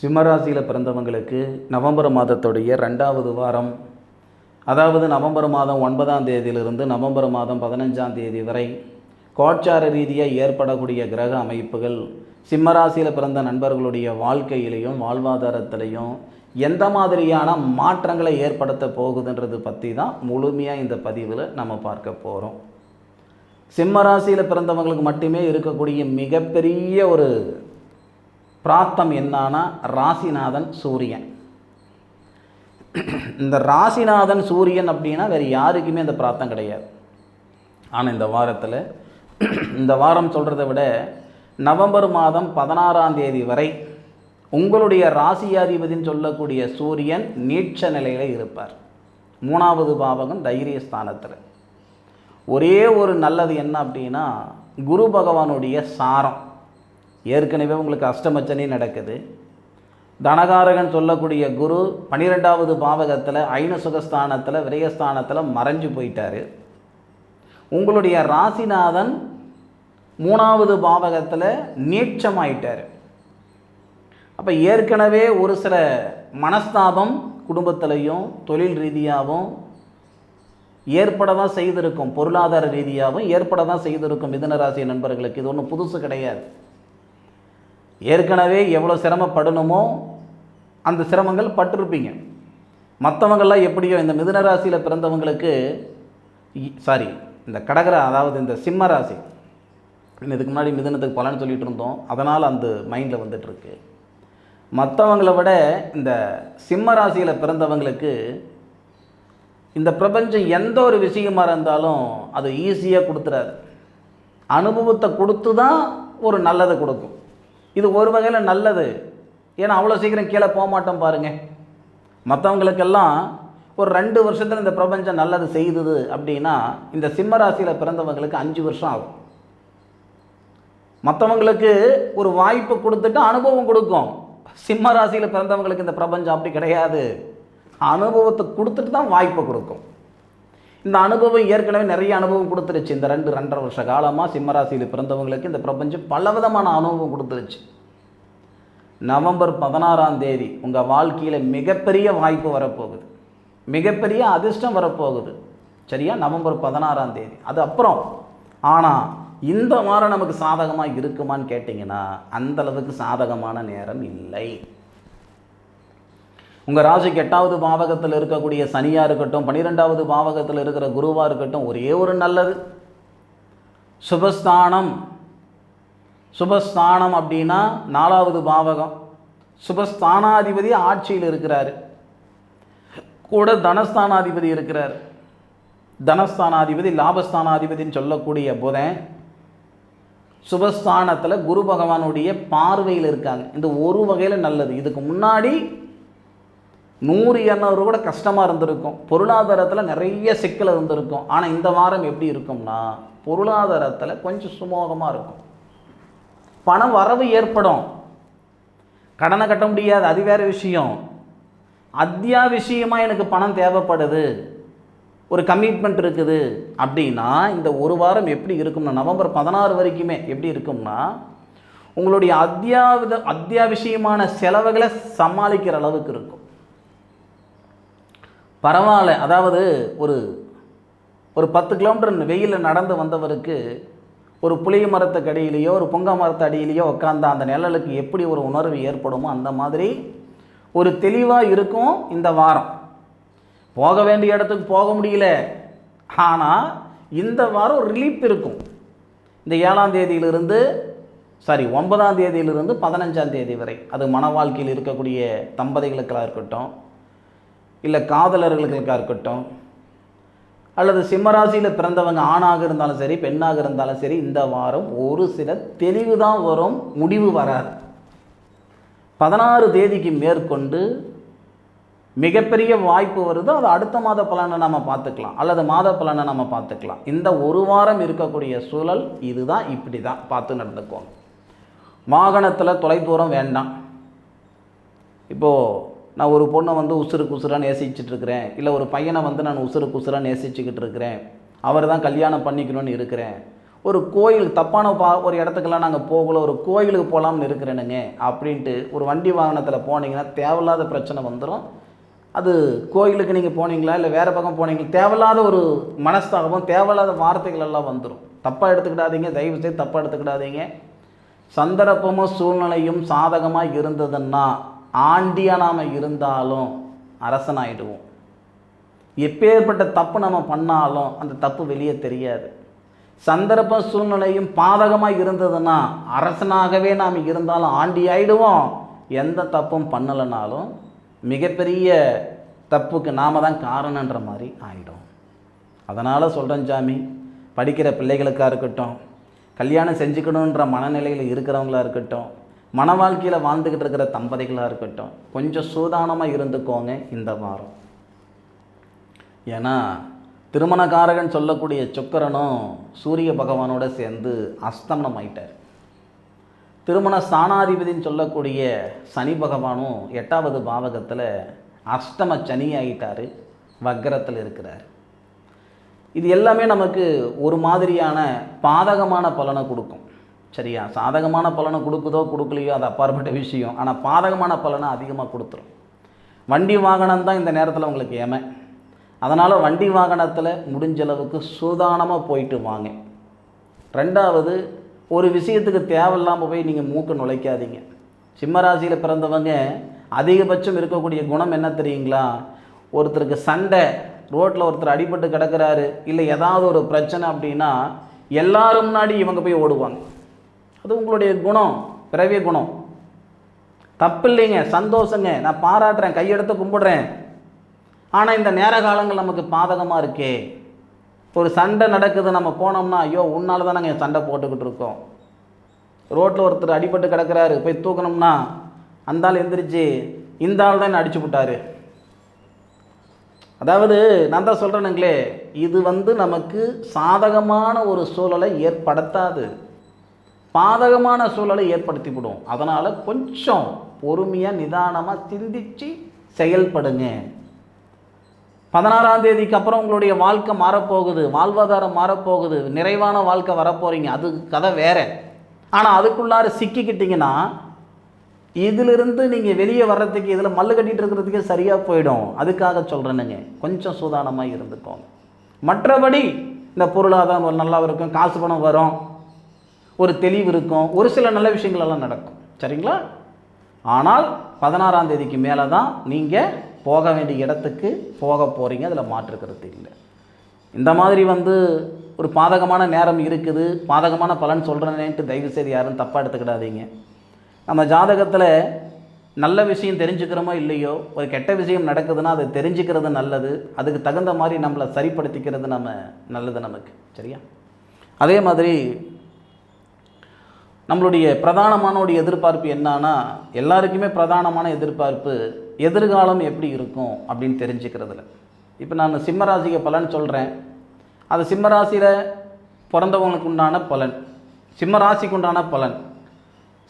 சிம்மராசியில் பிறந்தவங்களுக்கு நவம்பர் மாதத்துடைய ரெண்டாவது வாரம். அதாவது நவம்பர் மாதம் ஒன்பதாம் தேதியிலிருந்து நவம்பர் மாதம் பதினஞ்சாம் தேதி வரை கோட்சார ரீதியாக ஏற்படக்கூடிய கிரக அமைப்புகள் சிம்மராசியில் பிறந்த நண்பர்களுடைய வாழ்க்கையிலையும் வாழ்வாதாரத்திலையும் எந்த மாதிரியான மாற்றங்களை ஏற்படுத்த போகுதுன்றது பற்றி தான் முழுமையாக இந்த பதிவில் நம்ம பார்க்க போகிறோம் சிம்மராசியில் பிறந்தவங்களுக்கு மட்டுமே இருக்கக்கூடிய மிகப்பெரிய ஒரு பிராத்தம் என்னான்னா ராசிநாதன் சூரியன். இந்த ராசிநாதன் சூரியன் அப்படின்னா வேறு யாருக்குமே அந்த பிராத்தம் கிடையாது. ஆனால் இந்த வாரத்தில் இந்த வாரம் சொல்கிறத விட நவம்பர் மாதம் பதினாறாம் தேதி வரை உங்களுடைய ராசியாதிபதின்னு சொல்லக்கூடிய சூரியன் நீட்ச நிலையில் இருப்பார். மூணாவது பாவகம் தைரிய ஸ்தானத்தில். ஒரே ஒரு நல்லது என்ன அப்படின்னா குரு பகவானுடைய சாரம். ஏற்கனவே உங்களுக்கு அஷ்டமச்சனி நடக்குது. தனகாரகன் சொல்லக்கூடிய குரு பன்னிரெண்டாவது பாவகத்தில் ஐநசுகஸ்தானத்தில் விரயஸ்தானத்தில் மறைஞ்சு போயிட்டார். உங்களுடைய ராசிநாதன் மூணாவது பாவகத்தில் நீட்சமாயிட்டார். அப்போ ஏற்கனவே ஒரு சில மனஸ்தாபம் குடும்பத்திலையும் தொழில் ரீதியாகவும் ஏற்பட தான் செய்திருக்கும் பொருளாதார ரீதியாகவும் ஏற்பட தான் செய்திருக்கும் மிதனராசி நண்பர்களுக்கு. இது ஒன்றும் புதுசு கிடையாது. ஏற்கனவே எவ்வளோ சிரமப்படணுமோ அந்த சிரமங்கள் பட்டிருப்பீங்க. மற்றவங்கள்லாம் எப்படியோ இந்த மிதுனராசியில் பிறந்தவங்களுக்கு சாரி இந்த கடகரா அதாவது இந்த சிம்ம ராசி. இதுக்கு முன்னாடி மிதுனத்துக்கு பலன் சொல்லிகிட்டு இருந்தோம். அதனால் அந்த மைண்டில் வந்துட்டுருக்கு. மற்றவங்களை விட இந்த சிம்ம ராசியில் பிறந்தவங்களுக்கு இந்த பிரபஞ்சம் எந்த ஒரு விஷயமாக இருந்தாலும் அது ஈஸியாக கொடுத்துறாது அனுபவத்தை கொடுத்து தான் ஒரு நல்லதை கொடுக்கும். இது ஒரு வகையில் நல்லது. ஏன்னா அவ்வளோ சீக்கிரம் கீழே போக மாட்டோம் பாருங்கள் மற்றவங்களுக்கெல்லாம் ஒரு ரெண்டு வருஷத்தில் இந்த பிரபஞ்சம் நல்லது செய்தது அப்படின்னா இந்த சிம்ம ராசியில் பிறந்தவங்களுக்கு அஞ்சு வருஷம் ஆகும். மற்றவங்களுக்கு ஒரு வாய்ப்பு கொடுத்துட்டு அனுபவம் கொடுக்கும். சிம்ம ராசியில் பிறந்தவங்களுக்கு இந்த பிரபஞ்சம் அப்படி கிடையாது. அனுபவத்தை கொடுத்துட்டு தான் வாய்ப்பை கொடுக்கும். இந்த அனுபவம் ஏற்கனவே நிறைய அனுபவம் கொடுத்துருச்சு. இந்த ரெண்டு ரெண்டரை வருஷ காலமாக சிம்மராசியில் பிறந்தவங்களுக்கு இந்த பிரபஞ்சம் பலவிதமான அனுபவம் கொடுத்துருச்சு. நவம்பர் பதினாறாம் தேதி உங்கள் வாழ்க்கையில் மிகப்பெரிய வாய்ப்பு வரப்போகுது. மிகப்பெரிய அதிர்ஷ்டம் வரப்போகுது. சரியா? நவம்பர் பதினாறாம் தேதி. அது அப்புறம். ஆனால் இந்த வாரம் நமக்கு சாதகமாக இருக்குமான்னு கேட்டிங்கன்னா அந்த அளவுக்கு சாதகமான நேரம் இல்லை. உங்கள் ராசிக்கு எட்டாவது பாவகத்தில் இருக்கக்கூடிய சனியாக இருக்கட்டும் பன்னிரெண்டாவது பாவகத்தில் இருக்கிற குருவாக இருக்கட்டும் ஒரே ஒரு நல்லது. சுபஸ்தானம். சுபஸ்தானம் அப்படின்னா நாலாவது பாவகம். சுபஸ்தானாதிபதி ஆட்சியில் இருக்கிறார். கூட தனஸ்தானாதிபதி இருக்கிறார். தனஸ்தானாதிபதி லாபஸ்தானாதிபதின்னு சொல்லக்கூடிய புதன் சுபஸ்தானத்தில் குரு பகவானுடைய பார்வையில் இருக்காங்க. இந்த ஒரு வகையில் நல்லது. இதுக்கு முன்னாடி நூறு இரநூறு கூட கஷ்டமாக இருந்திருக்கும். பொருளாதாரத்தில் நிறைய சிக்கல் இருந்திருக்கும். ஆனால் இந்த வாரம் எப்படி இருக்கும்னா பொருளாதாரத்தில் கொஞ்சம் சுமோகமாக இருக்கும். பணம் வரவு ஏற்படும். கடனை கட்ட முடியாது அது வேறு விஷயம். அத்தியாவசியமாக எனக்கு பணம் தேவைப்படுது. ஒரு கமிட்மெண்ட் இருக்குது. அப்படின்னா இந்த ஒரு வாரம் எப்படி இருக்கும்னா நவம்பர் பதினாறு வரைக்குமே எப்படி இருக்கும்னா உங்களுடைய அத்தியாவித அத்தியாவசியமான செலவுகளை சமாளிக்கிற அளவுக்கு இருக்கும். பரவாயில்ல. அதாவது ஒரு ஒரு பத்து கிலோமீட்டர் வெயிலில் நடந்து வந்தவருக்கு ஒரு புளிய மரத்துக்கு அடியிலேயோ ஒரு பொங்க மரத்து அடியிலேயோ உட்காந்த அந்த நிழலுக்கு எப்படி ஒரு உணர்வு ஏற்படுமோ அந்த மாதிரி ஒரு தெளிவாக இருக்கும் இந்த வாரம். போக வேண்டிய இடத்துக்கு போக முடியல. ஆனால் இந்த வாரம் ரிலீஃப் இருக்கும். இந்த ஏழாம் தேதியிலிருந்து சாரி ஒன்பதாம் தேதியிலிருந்து பதினஞ்சாம் தேதி வரை. அது மன வாழ்க்கையில் இருக்கக்கூடிய தம்பதிகளுக்கெல்லாம் இருக்கட்டும் இல்லை காதலர்களுக்காக இருக்கட்டும் அல்லது சிம்மராசியில் பிறந்தவங்க ஆணாக இருந்தாலும் சரி பெண்ணாக இருந்தாலும் சரி இந்த வாரம் ஒரு சில தெளிவு தான் வரும் முடிவு வராது. பதினாறு தேதிக்கு மேற்கொண்டு மிகப்பெரிய வாய்ப்பு வருது அது அடுத்த மாத பலனை நம்ம பார்த்துக்கலாம் அல்லது மாத பலனை நம்ம பார்த்துக்கலாம். இந்த ஒரு வாரம் இருக்கக்கூடிய சூழல் இதுதான் இப்படி தான் பார்த்து நடந்துக்குவோம் வாகனத்தில் தொலைதூரம் வேண்டாம். இப்போது நான் ஒரு பொண்ணை வந்து உசுறு குசுராக நேசிச்சுட்டு இருக்கிறேன் இல்லை ஒரு பையனை வந்து நான் உசுறு குசுராக நேசிச்சுக்கிட்டு இருக்கிறேன் அவர் தான் கல்யாணம் பண்ணிக்கணும்னு இருக்கிறேன். ஒரு கோயில் தப்பான பா ஒரு இடத்துக்கெல்லாம் நாங்கள் போகல ஒரு கோயிலுக்கு போகலாம்னு இருக்கிறேனுங்க அப்படின்ட்டு ஒரு வண்டி வாகனத்தில் போனீங்கன்னா தேவையில்லாத பிரச்சனை வந்துடும் அது கோயிலுக்கு நீங்கள் போனீங்களா இல்லை வேறு பக்கம் போனீங்களா தேவையில்லாத ஒரு மனஸ்தாபம் தேவையில்லாத வார்த்தைகள் எல்லாம் வந்துடும் தப்பாக எடுத்துக்கிடாதீங்க தயவு செய்து தப்பாக எடுத்துக்கிடாதீங்க. சந்தர்ப்பமும் சூழ்நிலையும் சாதகமாக இருந்ததுன்னா ஆண்டியாக நாம் இருந்தாலும் அரசனாயிடுவோம். எப்பேற்பட்ட தப்பு நம்ம பண்ணாலும் அந்த தப்பு வெளியே தெரியாது. சந்தர்ப்ப சூழ்நிலையும் பாதகமாக இருந்ததுன்னா அரசனாகவே நாம் இருந்தாலும் ஆண்டி ஆயிடுவோம் எந்த தப்பும் பண்ணலைனாலும் மிகப்பெரிய தப்புக்கு நாம தான் காரணன்ற மாதிரி ஆகிடும் அதனால் சொல்கிறேன் சாமி படிக்கிற பிள்ளைகளுக்காக இருக்கட்டும் கல்யாணம் செஞ்சுக்கணுன்ற மனநிலையில் இருக்கிறவங்களா இருக்கட்டும் மன வாழ்க்கையில் வாழ்ந்துக்கிட்டு இருக்கிற தம்பதிகளாக இருக்கட்டும் கொஞ்சம் சூதானமாக இருந்துக்கோங்க இந்த வாரம். ஏன்னா திருமணக்காரகன் சொல்லக்கூடிய சுக்கரனும் சூரிய பகவானோட சேர்ந்து அஸ்தமனம் ஆயிட்டார். திருமண ஸ்தானாதிபதின்னு சொல்லக்கூடிய சனி பகவானும் எட்டாவது பாவகத்தில் அஷ்டம சனி ஆகிட்டார் வக்கரத்தில் இருக்கிறார். இது எல்லாமே நமக்கு ஒரு மாதிரியான பாதகமான பலனை கொடுக்கும். சரியா? சாதகமான பலனை கொடுக்குதோ கொடுக்கலையோ அது அப்பாற்பட்ட விஷயம். ஆனால் பாதகமான பலனை அதிகமாக கொடுத்துரும். வண்டி வாகனம் தான் இந்த நேரத்தில் உங்களுக்கு ஏமை அதனால் வண்டி வாகனத்தில் முடிஞ்ச அளவுக்கு சூதானமாக போயிட்டு வாங்க. ரெண்டாவது ஒரு விஷயத்துக்கு தேவையில்லாமல் போய் நீங்கள் மூக்க நுழைக்காதீங்க. சிம்மராசியில் பிறந்தவங்க அதிகபட்சம் இருக்கக்கூடிய குணம் என்ன தெரியுங்களா? ஒருத்தருக்கு சண்டை ரோட்டில் ஒருத்தர் அடிபட்டு கிடக்கிறாரு இல்லை ஏதாவது ஒரு பிரச்சனை அப்படின்னா எல்லாரும் முன்னாடி இவங்க போய் ஓடுவாங்க. அது உங்களுடைய குணம் பிறவிய குணம். தப்பு இல்லைங்க சந்தோஷங்க. நான் பாராட்டுறேன் கையெடுத்து கும்பிடுறேன். ஆனால் இந்த நேர காலங்கள் நமக்கு பாதகமாக இருக்கே. ஒரு சண்டை நடக்குது நம்ம போனோம்னா ஐயோ உன்னால் தான் நாங்கள் சண்டை போட்டுக்கிட்டு இருக்கோம். ரோட்டில் ஒருத்தர் அடிபட்டு கிடக்கிறாரு போய் தூக்கணும்னா அந்த ஆள் எந்திரிச்சு இந்த ஆள் தான் அடிச்சு விட்டாரு அதாவது நான் தான் சொல்கிறேனுங்களே இது வந்து நமக்கு சாதகமான ஒரு சூழலை ஏற்படுத்தாது. பாதகமான சூழலை ஏற்படுத்தி விடும் அதனால் கொஞ்சம் பொறுமையாக நிதானமாக சிந்திச்சு செயல்படுங்க. பதினாறாம் தேதிக்கு அப்புறம் உங்களுடைய வாழ்க்கை மாறப்போகுது வாழ்வாதாரம் மாறப்போகுது நிறைவான வாழ்க்கை வரப்போகிறீங்க அது கதை வேற. ஆனால் அதுக்குள்ளார சிக்கிக்கிட்டிங்கன்னா இதிலிருந்து நீங்கள் வெளியே வர்றதுக்கு இதில் மல்லு கட்டிகிட்டு இருக்கிறதுக்கே சரியாக போயிடும். அதுக்காக சொல்கிறேனுங்க கொஞ்சம் சூதானமாக இருந்துக்கோங்க. மற்றபடி இந்த பொருளாதாரம் நல்லா இருக்கும் காசு பணம் வரும். ஒரு தெளிவு இருக்கும். ஒரு சில நல்ல விஷயங்கள் எல்லாம் நடக்கும். சரிங்களா? ஆனால் பதினாறாம் தேதிக்கு மேலே தான் நீங்கள் போக வேண்டிய இடத்துக்கு போக போகிறீங்க அதில் மாற்றுக்கிறது இல்லை. இந்த மாதிரி வந்து ஒரு பாதகமான நேரம் இருக்குது. பாதகமான பலன் சொல்கிறேன்ட்டு தயவு செய்து யாரும் தப்பாக எடுத்துக்கிடாதீங்க. நம்ம ஜாதகத்தில் நல்ல விஷயம் தெரிஞ்சுக்கிறோமோ இல்லையோ ஒரு கெட்ட விஷயம் நடக்குதுன்னா அதை தெரிஞ்சுக்கிறது நல்லது. அதுக்கு தகுந்த மாதிரி நம்மளை சரிப்படுத்திக்கிறது நம்ம நல்லது நமக்கு. சரியா? அதே மாதிரி நம்மளுடைய பிரதானமான எதிர்பார்ப்பு என்னன்னா எல்லாருக்குமே பிரதானமான எதிர்பார்ப்பு எதிர்காலம் எப்படி இருக்கும் அப்படின்னு தெரிஞ்சுக்கிறதுல. இப்போ நான் சிம்மராசிக்கு பலன் சொல்கிறேன் அது சிம்மராசியில் பிறந்தவங்களுக்கு உண்டான பலன் சிம்மராசிக்கு உண்டான பலன்.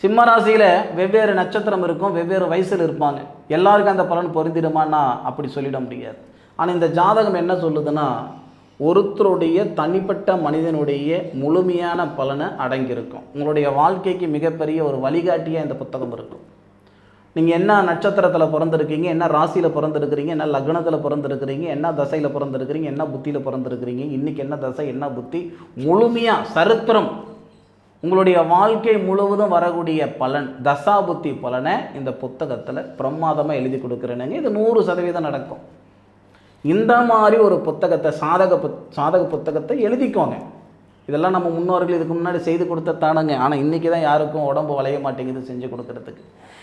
சிம்மராசியில் வெவ்வேறு நட்சத்திரம் இருக்கும் வெவ்வேறு வயசில் இருப்பாங்க. எல்லாருக்கும் அந்த பலன் பொருந்திடுமான்னா அப்படி சொல்லிட முடியாது. ஆனால் இந்த ஜாதகம் என்ன சொல்லுதுன்னா ஒருத்தருடைய தனிப்பட்ட மனிதனுடைய முழுமையான பலனை அடங்கியிருக்கும். உங்களுடைய வாழ்க்கைக்கு மிகப்பெரிய ஒரு வழிகாட்டியாக இந்த புத்தகம் இருக்கும். நீங்கள் என்ன நட்சத்திரத்தில் பிறந்திருக்கீங்க என்ன ராசியில் பிறந்திருக்கிறீங்க என்ன லக்னத்தில் பிறந்திருக்கிறீங்க என்ன தசையில் பிறந்திருக்கிறீங்க என்ன புத்தியில் பிறந்திருக்கிறீங்க இன்றைக்கி என்ன தசை என்ன புத்தி? முழுமையாக சரித்திரம் உங்களுடைய வாழ்க்கை முழுவதும் வரக்கூடிய பலன் தசா புத்தி பலனை இந்த புத்தகத்தில் பிரமாதமாக எழுதி கொடுக்குறேனுங்க. இது நூறு சதவீதம் நடக்கும். இந்த மாதிரி ஒரு புத்தகத்தை சாதக புத் சாதக புத்தகத்தை எழுதிக்கோங்க. இதெல்லாம் நம்ம முன்னோர்கள் இதுக்கு முன்னாடி செய்து கொடுத்த தானுங்க. ஆனால் இன்றைக்கி தான் யாருக்கும் உடம்பு வளைய மாட்டேங்குது செஞ்சு கொடுக்கறதுக்கு.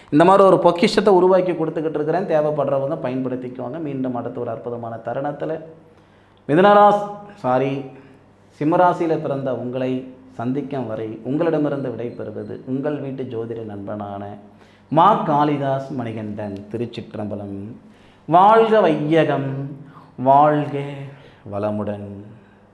இந்த மாதிரி ஒரு பொக்கிஷத்தை உருவாக்கி கொடுத்துக்கிட்டு இருக்கிறேன். தேவைப்படுறவங்க பயன்படுத்திக்குவாங்க மீண்டும் அடுத்த ஒரு அற்புதமான தருணத்தில். மிதுனராஸ் சாரி சிம்மராசியில் பிறந்த உங்களை சந்திக்கும் வரை உங்களிடமிருந்து விடைபெறுவது உங்கள் வீட்டு ஜோதிட நண்பனான மா. காளிதாஸ் மணிகண்டன் திருச்சிற்றம்பலம். வாழ்க வையகம். வாழ்க வளமுடன்.